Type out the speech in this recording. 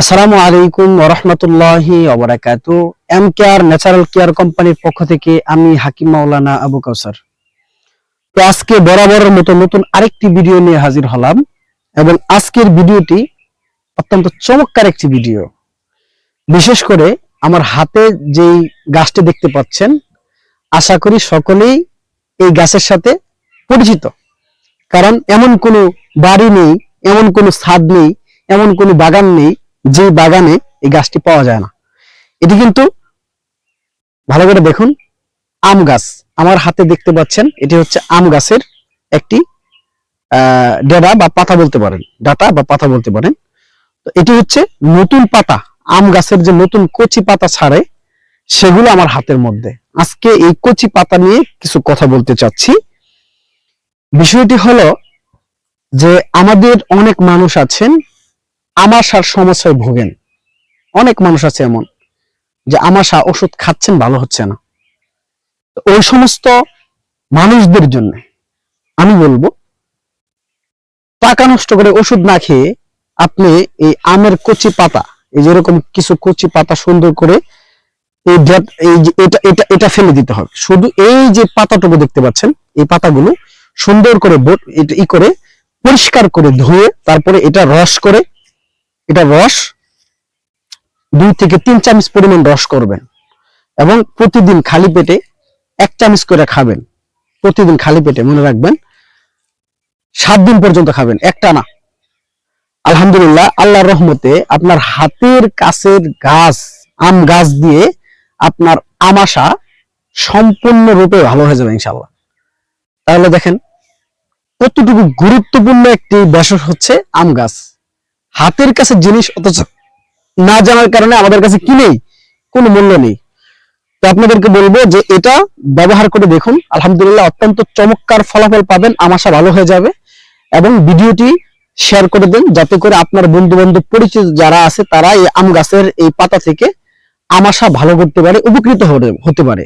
আসসালামু আলাইকুম ওরহমতুল্লাহি ওবরাকাতু এম কেয়ার ন্যাচারাল কেয়ার কোম্পানির পক্ষ থেকে আমি হাকিম মাওলানা আবু কাউসার। তো আজকে বরাবরের মতো নতুন আরেকটি ভিডিও নিয়ে হাজির হলাম এবং আজকের ভিডিওটি অত্যন্ত চমৎকার একটি ভিডিও। বিশেষ করে আমার হাতে যেই গাছটি দেখতে পাচ্ছেন, আশা করি সকলেই এই গাছের সাথে পরিচিত। কারণ এমন কোনো বাড়ি নেই, এমন কোনো ছাদ নেই, এমন কোনো বাগান নেই যে বাগানে এই গাছটি পাওয়া যায় না। এটি কিন্তু ভালো করে দেখুন, আম গাছ। আমার হাতে দেখতে পাচ্ছেন, এটি হচ্ছে আম গাছের একটি ডেরা বা পাতা বলতে পারেন। ডাটা বা পাতা বলতে পারেন। তো এটি হচ্ছে নতুন পাতা। আম গাছের যে নতুন কচি পাতা ছাড়ে, সেগুলো আমার হাতের মধ্যে। আজকে এই কচি পাতা নিয়ে কিছু কথা বলতে চাচ্ছি। বিষয়টি হলো যে আমাদের অনেক মানুষ আছেন আমাশার সমস্যায় ভোগেন। অনেক মানুষ আছে এমন যে আমাশা ওষুধ খাচ্ছেন, ভালো হচ্ছে না। ওই সমস্ত মানুষদের জন্য আমি বলব, টাকা নষ্ট করে ওষুধ না খেয়ে আপনি এই আমের কচি পাতা, এই যেরকম কিছু কচি পাতা সুন্দর করে এই এটা এটা এটা ফেলে দিতে হবে। শুধু এই যে পাতাটুকু দেখতে পাচ্ছেন, এই পাতাগুলো সুন্দর করে ই করে পরিষ্কার করে ধুয়ে তারপরে এটা রস করে এটা রস, দুই থেকে তিন চামচ পরিমাণ রস করবেন এবং প্রতিদিন খালি পেটে এক চামচ করে খাবেন। প্রতিদিন খালি পেটে, মনে রাখবেন, সাত দিন পর্যন্ত খাবেন একটা না আলহামদুলিল্লাহ, আল্লাহর রহমতে আপনার হাতের কাছের গাছ, আম গাছ দিয়ে আপনার আমাশা সম্পূর্ণরূপে ভালো হয়ে যাবে ইনশাল্লাহ তাহলে দেখেন, কতটুকু গুরুত্বপূর্ণ একটি বিষয় হচ্ছে আম গাছ। হাতের কাছে জিনিস অথচ না জানার কারণে আমাদের কাছে কিনেই কোনো মূল্য নেই। তো আপনাদেরকে বলব যে এটা ব্যবহার করে দেখুন। আলহামদুলিল্লাহ অত্যন্ত চমৎকার ফলাফল পাবেন। আমাশা ভালো হয়ে যাবে। এবং ভিডিওটি শেয়ার করে দেন যাতে করে আপনার বন্ধু বান্ধব পরিচিত যারা আছে তারা এই আম গাছের এই পাতা থেকে আমাশা ভালো করতে পারে, উপকৃত হতে পারে।